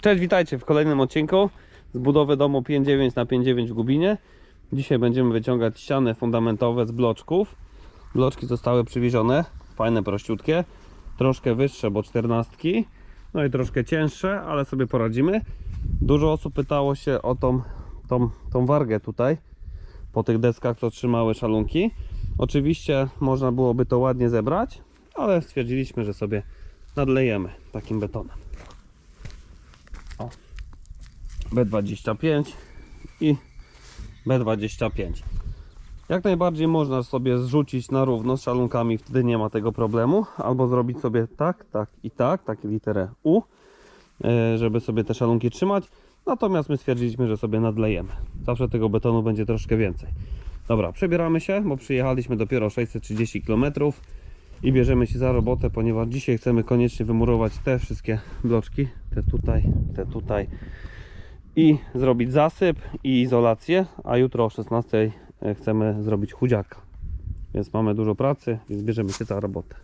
Cześć, witajcie w kolejnym odcinku z budowy domu 5.9 na 5.9 w Gubinie. Dzisiaj będziemy wyciągać ściany fundamentowe z bloczków. Bloczki zostały przywiezione, fajne, prościutkie, troszkę wyższe, bo 14, no i troszkę cięższe, ale sobie poradzimy. Dużo osób pytało się o tą, tą, tą wargę tutaj, po tych deskach, co trzymały szalunki. Oczywiście można byłoby to ładnie zebrać, ale stwierdziliśmy, że sobie nadlejemy takim betonem. B25 i B25. Jak najbardziej można sobie zrzucić na równo z szalunkami, wtedy nie ma tego problemu. Albo zrobić sobie tak, tak i tak, takie literę U, e, żeby sobie te szalunki trzymać. Natomiast my stwierdziliśmy, że sobie nadlejemy. Zawsze tego betonu będzie troszkę więcej. Dobra, przebieramy się, bo przyjechaliśmy dopiero 630 km i bierzemy się za robotę, ponieważ dzisiaj chcemy koniecznie wymurować te wszystkie bloczki, te tutaj, te tutaj i zrobić zasyp i izolację, a jutro o 16 chcemy zrobić chudziaka. Więc mamy dużo pracy, więc bierzemy się za robotę.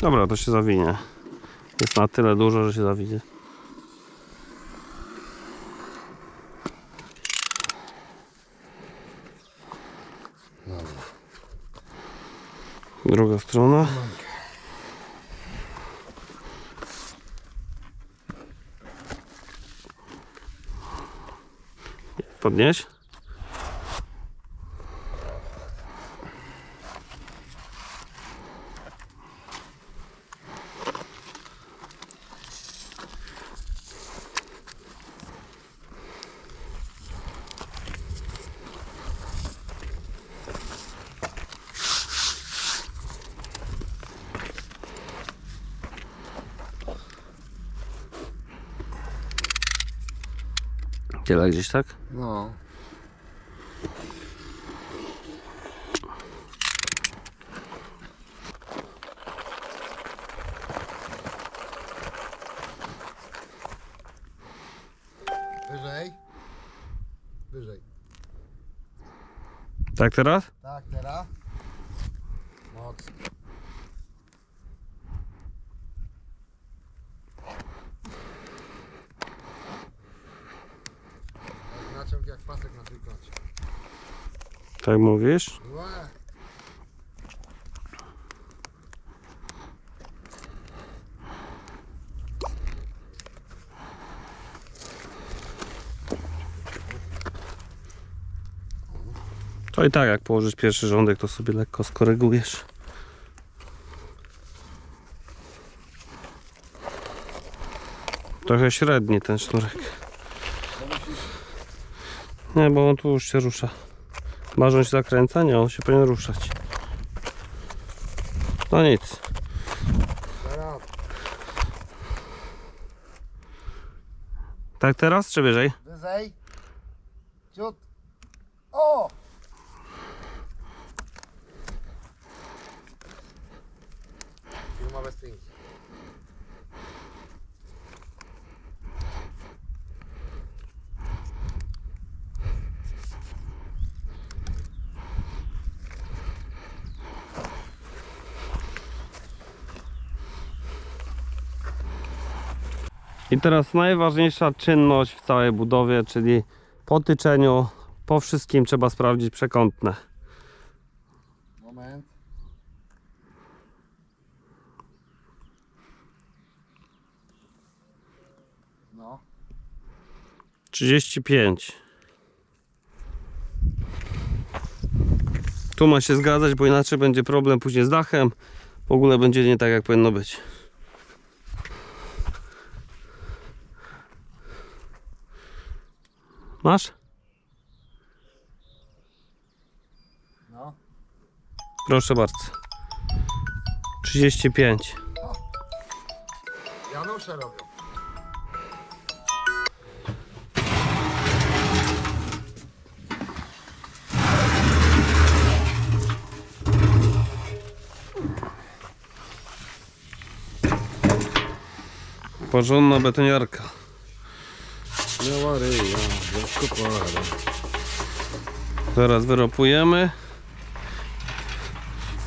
Dobra, to się zawinie. Jest na tyle dużo, że się zawinie. Druga strona. Podnieś. Tyle gdzieś, tak? No. Wyżej. Wyżej. Tak teraz? Tak, teraz. Mocno. Tak Naciąg jak pasek na trójkącie. Tak mówisz? To i tak, jak położysz pierwszy rządek, to sobie lekko skorygujesz. Trochę średni ten sznurek. Nie, bo on tu już się rusza. Marzą się zakręca? Nie, on się powinien ruszać. No nic. Tak teraz, czy wyżej? Wyżej. Ciut. O! Firma bez I teraz najważniejsza czynność w całej budowie, czyli po tyczeniu, po wszystkim trzeba sprawdzić przekątne. Moment. No. 35. Tu ma się zgadzać, bo inaczej będzie problem później z dachem. W ogóle będzie nie tak jak powinno być. Masz? No. Proszę bardzo. 35. Janusze robią. Porządna betoniarka. Miała ryja, jak kopara. Zaraz wyropujemy.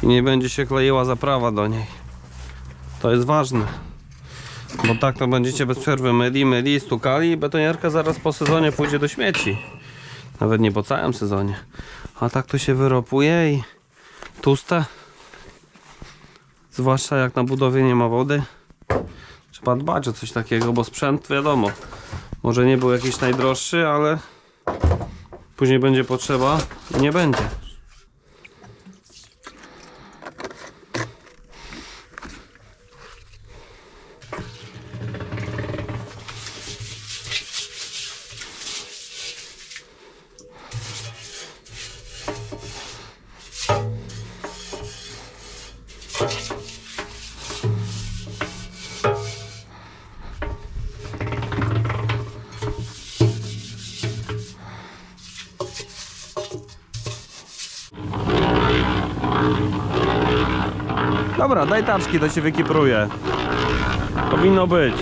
I nie będzie się kleiła zaprawa do niej. To jest ważne. Bo tak to będziecie bez przerwy myli, myli, stukali i betoniarka zaraz po sezonie pójdzie do śmieci. Nawet nie po całym sezonie. A tak to się wyropuje i tłuste. Zwłaszcza jak na budowie nie ma wody. Trzeba dbać o coś takiego, bo sprzęt wiadomo. Może nie był jakiś najdroższy, ale później będzie potrzeba i nie będzie. Dobra, daj taczki, to się wykipruje. Powinno być.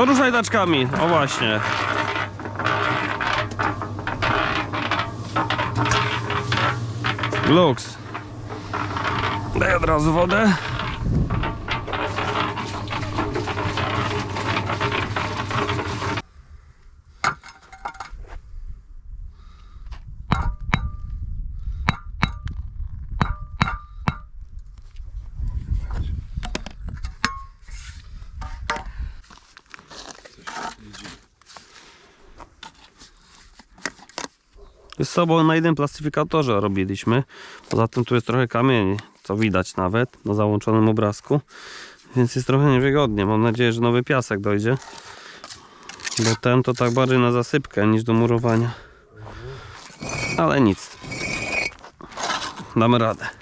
Poruszaj taczkami, o właśnie. Lux. Daj od razu wodę. Z sobą na jednym plastyfikatorze robiliśmy. Poza tym tu jest trochę kamieni, co widać nawet na załączonym obrazku. Więc jest trochę niewygodnie. Mam nadzieję, że nowy piasek dojdzie. Bo ten to tak bardziej na zasypkę niż do murowania. Ale nic. Damy radę.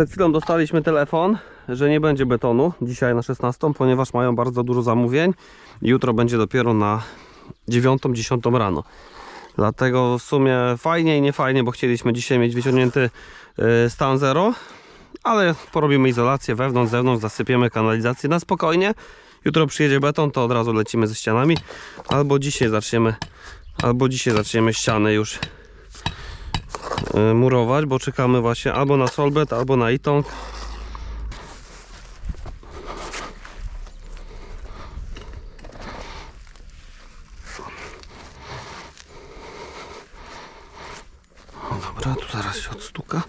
Przed chwilą dostaliśmy telefon, że nie będzie betonu dzisiaj na 16, ponieważ mają bardzo dużo zamówień. Jutro będzie dopiero na 9-10 rano. Dlatego w sumie fajnie i nie fajnie, bo chcieliśmy dzisiaj mieć wyciągnięty y, stan zero, ale porobimy izolację wewnątrz, zewnątrz, zasypiemy kanalizację na spokojnie. Jutro przyjedzie beton, to od razu lecimy ze ścianami, albo dzisiaj zaczniemy, albo dzisiaj zaczniemy ściany już murować, bo czekamy właśnie albo na solbet, albo na itong. Dobra, tu zaraz się odstuka.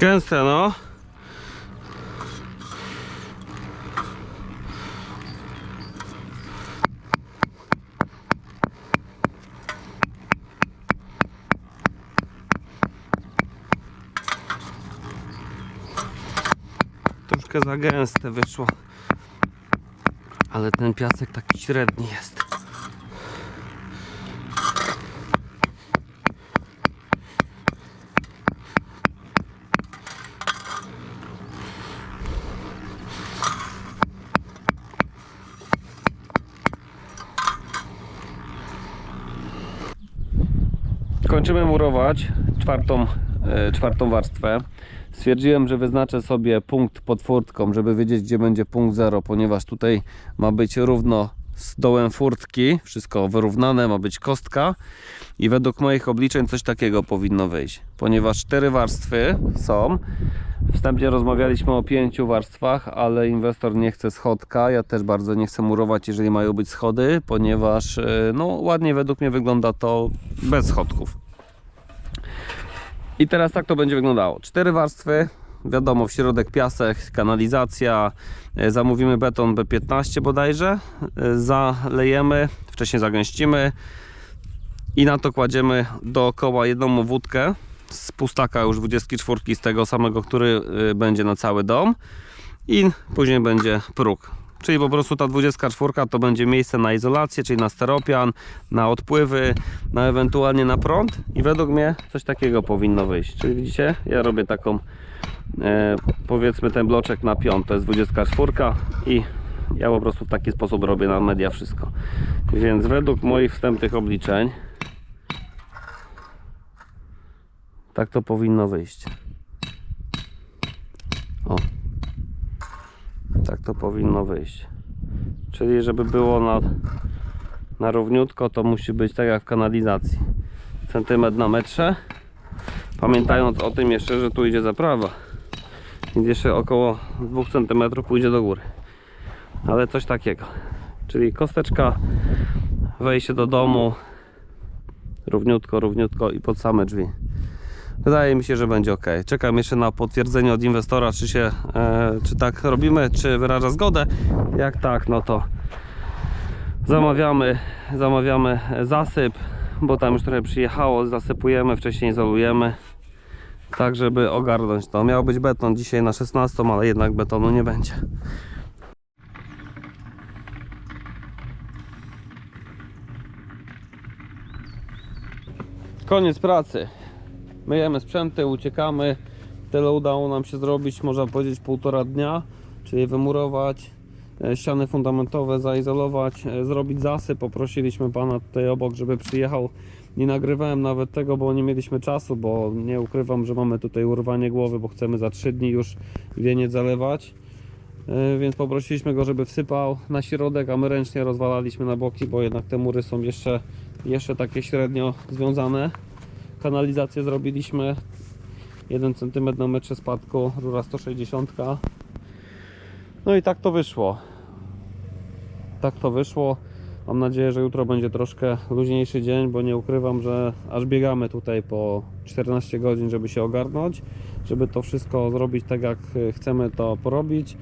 Gęste, no. Troszkę za gęste wyszło. Ale ten piasek taki średni jest. Kończymy murować czwartą, e, czwartą warstwę. Stwierdziłem, że wyznaczę sobie punkt pod furtką, żeby wiedzieć, gdzie będzie punkt zero, ponieważ tutaj ma być równo z dołem furtki, wszystko wyrównane, ma być kostka i według moich obliczeń coś takiego powinno wyjść, ponieważ cztery warstwy są. Wstępnie rozmawialiśmy o pięciu warstwach, ale inwestor nie chce schodka. Ja też bardzo nie chcę murować, jeżeli mają być schody, ponieważ e, no, ładnie według mnie wygląda to bez schodków. I teraz tak to będzie wyglądało. Cztery warstwy, wiadomo, w środek piasek, kanalizacja. E, Zamówimy beton B15 bodajże. E, Zalejemy, wcześniej zagęścimy i na to kładziemy dookoła jedną wódkę z pustaka już 24 z tego samego, który y, będzie na cały dom i później będzie próg. Czyli po prostu ta 24 to będzie miejsce na izolację, czyli na steropian, na odpływy, na ewentualnie na prąd i według mnie coś takiego powinno wyjść. Czyli widzicie, ja robię taką e, powiedzmy ten bloczek na piąt, to jest 24 i ja po prostu w taki sposób robię na media wszystko. Więc według moich wstępnych obliczeń tak to powinno wyjść. Tak to powinno wyjść. Czyli żeby było na, na równiutko, to musi być tak jak w kanalizacji. Centymetr na metrze. Pamiętając o tym jeszcze, że tu idzie zaprawa. Więc jeszcze około 2 cm pójdzie do góry. Ale coś takiego. Czyli kosteczka, wejście do domu, równiutko, równiutko i pod same drzwi. Wydaje mi się, że będzie ok. Czekam jeszcze na potwierdzenie od inwestora, czy się, e, czy tak robimy, czy wyraża zgodę. Jak tak, no to zamawiamy, zamawiamy zasyp, bo tam już trochę przyjechało, zasypujemy, wcześniej izolujemy. Tak, żeby ogarnąć to. Miał być beton dzisiaj na 16, ale jednak betonu nie będzie. Koniec pracy. Myjemy sprzęty, uciekamy. Tyle udało nam się zrobić, można powiedzieć, półtora dnia, czyli wymurować e, ściany fundamentowe, zaizolować, e, zrobić zasyp. Poprosiliśmy pana tutaj obok, żeby przyjechał. Nie nagrywałem nawet tego, bo nie mieliśmy czasu, bo nie ukrywam, że mamy tutaj urwanie głowy, bo chcemy za 3 dni już wieniec zalewać. E, Więc poprosiliśmy go, żeby wsypał na środek, a my ręcznie rozwalaliśmy na boki, bo jednak te mury są jeszcze, jeszcze takie średnio związane kanalizację zrobiliśmy. 1 cm na metrze spadku, rura 160 no i tak to wyszło. Tak to wyszło. Mam nadzieję, że jutro będzie troszkę luźniejszy dzień, bo nie ukrywam, że aż biegamy tutaj po 14 godzin, żeby się ogarnąć, żeby to wszystko zrobić tak jak chcemy to porobić.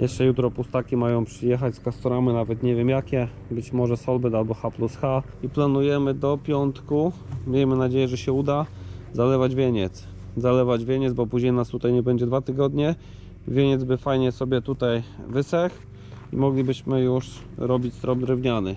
Jeszcze jutro pustaki mają przyjechać z Castoramy, nawet nie wiem jakie, być może Solbed albo H plus H. I planujemy do piątku, miejmy nadzieję, że się uda, zalewać wieniec. Zalewać wieniec, bo później nas tutaj nie będzie dwa tygodnie. Wieniec by fajnie sobie tutaj wysechł i moglibyśmy już robić strop drewniany.